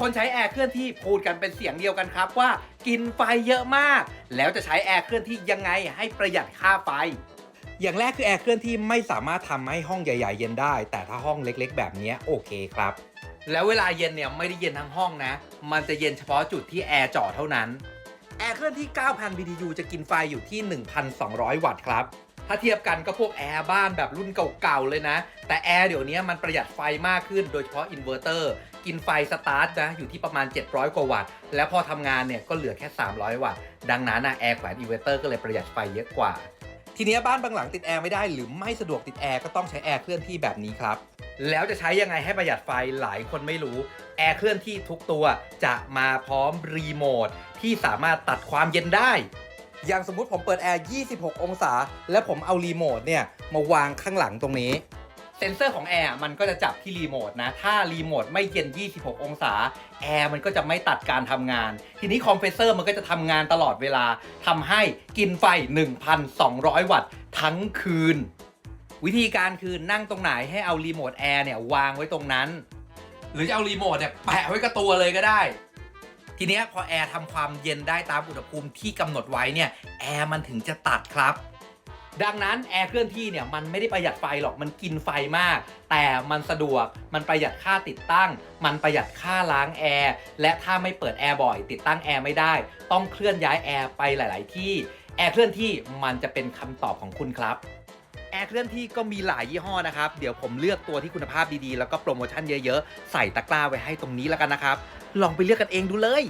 คนใช้แอร์เคลื่อนที่พูดกันเป็นเสียงเดียวกันครับว่ากินไฟเยอะมาก แล้วจะใช้แอร์เคลื่อนที่ยังไงให้ประหยัดค่าไฟอย่างแรกคือแอร์เคลื่อนที่ไม่สามารถทำให้ห้องใหญ่ ๆ เย็นได้ แต่ถ้าห้องเล็ก ๆ แบบนี้โอเคครับ แล้วเวลาเย็นเนี่ยไม่ได้เย็นทั้งห้องนะ มันจะเย็นเฉพาะจุดที่แอร์จ่อเท่านั้น แอร์เคลื่อนที่ 9,000 BTU จะกินไฟอยู่ที่ 1,200 วัตต์ครับ ถ้าเทียบกันก็พวกแอร์บ้านแบบรุ่นเก่าๆเลยนะ แต่แอร์เดี๋ยวนี้มันประหยัดไฟมากขึ้นโดยเฉพาะอินเวอร์เตอร์ กินไฟสตาร์ทนะอยู่ที่ประมาณ 700 กว่าวัตต์ แล้วพอทำงานเนี่ยก็เหลือแค่ 300 วัตต์ ดังนั้นนะแอร์แขวนอินเวอร์เตอร์ก็เลยประหยัดไฟเยอะกว่า ทีนี้บ้านบางหลังติดแอร์ไม่ได้หรือไม่สะดวกติดแอร์ก็ต้องใช้แอร์เคลื่อนที่แบบนี้ครับแล้วจะใช้ยังไงให้ประหยัดไฟหลายคนไม่รู้ แอร์เคลื่อนที่ทุกตัวจะมาพร้อมรีโมทที่สามารถตัดความเย็นได้ อย่างสมมุติผมเปิดแอร์ 26 องศา แล้วผมเอารีโมทเนี่ยมาวางข้างหลังตรงนี้ เซ็นเซอร์ของแอร์มันก็จะจับที่รีโมทนะ ถ้ารีโมทไม่เย็น 26 องศา แอร์มันก็จะไม่ตัดการทำงาน ทีนี้คอมเพรสเซอร์มันก็จะทำงานตลอดเวลาทำให้กินไฟ 1,200 วัตต์ทั้งคืน วิธีการคือนั่งตรงไหนให้เอารีโมทแอร์เนี่ยวางไว้ตรงนั้น หรือจะเอารีโมทเนี่ยแปะไว้กับตัวเลยก็ได้ทีนี้พอแอร์ทำความเย็นได้ตามอุณหภูมิที่กำหนดไว้เนี่ยแอร์มันถึงจะตัดครับ ดังนั้นแอร์เคลื่อนที่เนี่ยมันไม่ได้ประหยัดไฟหรอกมันกินไฟมาก แต่มันสะดวกมันประหยัดค่าติดตั้ง มันประหยัดค่าล้างแอร์และถ้าไม่เปิดแอร์บ่อยติดตั้งแอร์ไม่ได้ ต้องเคลื่อนย้ายแอร์ไปหลาย ๆ ที่แอร์เคลื่อนที่มันจะเป็นคำตอบของคุณครับแอร์เคลื่อนที่ก็มีหลายยี่ห้อนะครับ เดี๋ยวผมเลือกตัวที่คุณภาพดีๆ แล้วก็โปรโมชั่นเยอะๆ ใส่ตะกร้าไว้ให้ตรงนี้แล้วกันนะครับ ลองไปเลือกกันเองดูเลย